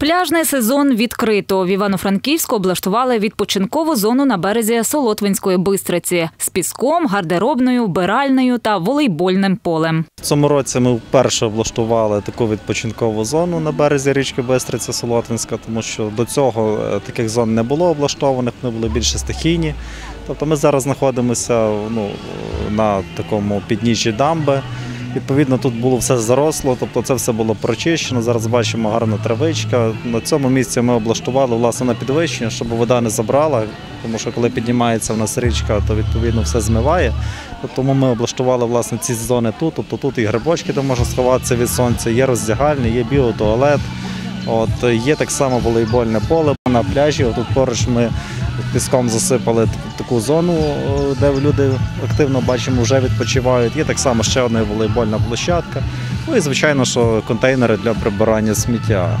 Пляжний сезон відкрито. В Івано-Франківську облаштували відпочинкову зону на березі Солотвинської бистриці з піском, гардеробною, вбиральною та волейбольним полем. В цьому році ми вперше облаштували таку відпочинкову зону на березі річки Бистриця Солотвинська, тому що до цього е, таких зон не було облаштованих, вони були більше стихійні. Тобто ми зараз знаходимося ну, на такому підніжжі дамби. Відповідно, тут було все заросло, тобто це все було прочищено. Зараз бачимо гарна травичка. На цьому місці ми облаштували власне на підвищення, щоб вода не забрала, тому що коли піднімається в нас річка, то відповідно все змиває. Тому ми облаштували власне ці зони тут. Тобто тут і грибочки, де можна сховатися від сонця, є роздягальні, є біотуалет. От є так само волейбольне поле на пляжі. Тут поруч ми піском засипали таку зону, де люди активно бачимо, вже відпочивають. Є так само ще одна волейбольна площадка. Ну і звичайно, що контейнери для прибирання сміття.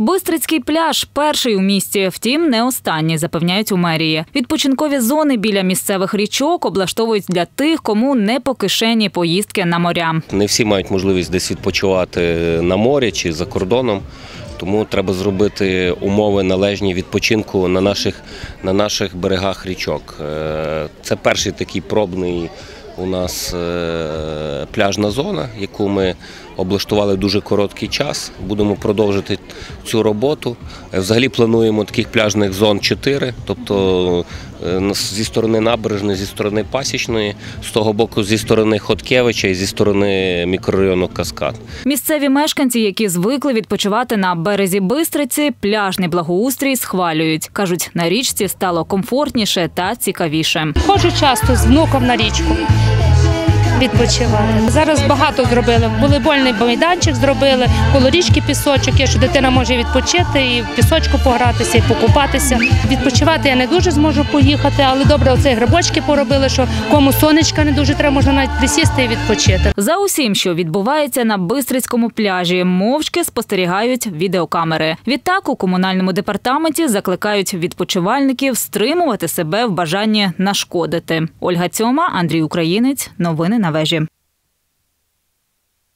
Бистрицький пляж перший у місті, втім, не останній, запевняють у мерії. Відпочинкові зони біля місцевих річок облаштовують для тих, кому не по кишені поїздки на моря. Не всі мають можливість десь відпочивати на морі чи за кордоном. Тому треба зробити умови належні відпочинку на наших, на наших берегах річок. Е, Це перший такий пробний у нас е, пляжна зона, яку ми облаштували дуже короткий час. Будемо продовжити цю роботу. Е, Взагалі плануємо таких пляжних зон 4, тобто е, зі сторони набережної, зі сторони Пасічної, з того боку зі сторони Хоткевича і зі сторони мікрорайону Каскад. Місцеві мешканці, які звикли відпочивати на березі Бистриці, пляжний благоустрій схвалюють. кажуть, на річці стало комфортніше та цікавіше. Ходжу часто з внуком на річку відпочивати. Зараз багато зробили. Волейбольний майданчик зробили, коло річки пісочок є, що дитина може відпочити і в пісочку погратися, і покупатися. Відпочивати я не дуже зможу поїхати, але добре, оце грибочки поробили, що кому сонечка не дуже треба, можна навіть присісти і відпочити. За усім, що відбувається на Бистрицькому пляжі, мовчки спостерігають відеокамери. Відтак у комунальному департаменті закликають відпочивальників стримувати себе в бажанні нашкодити. Ольга Цьома, Андрій Українець. Новини на вежі.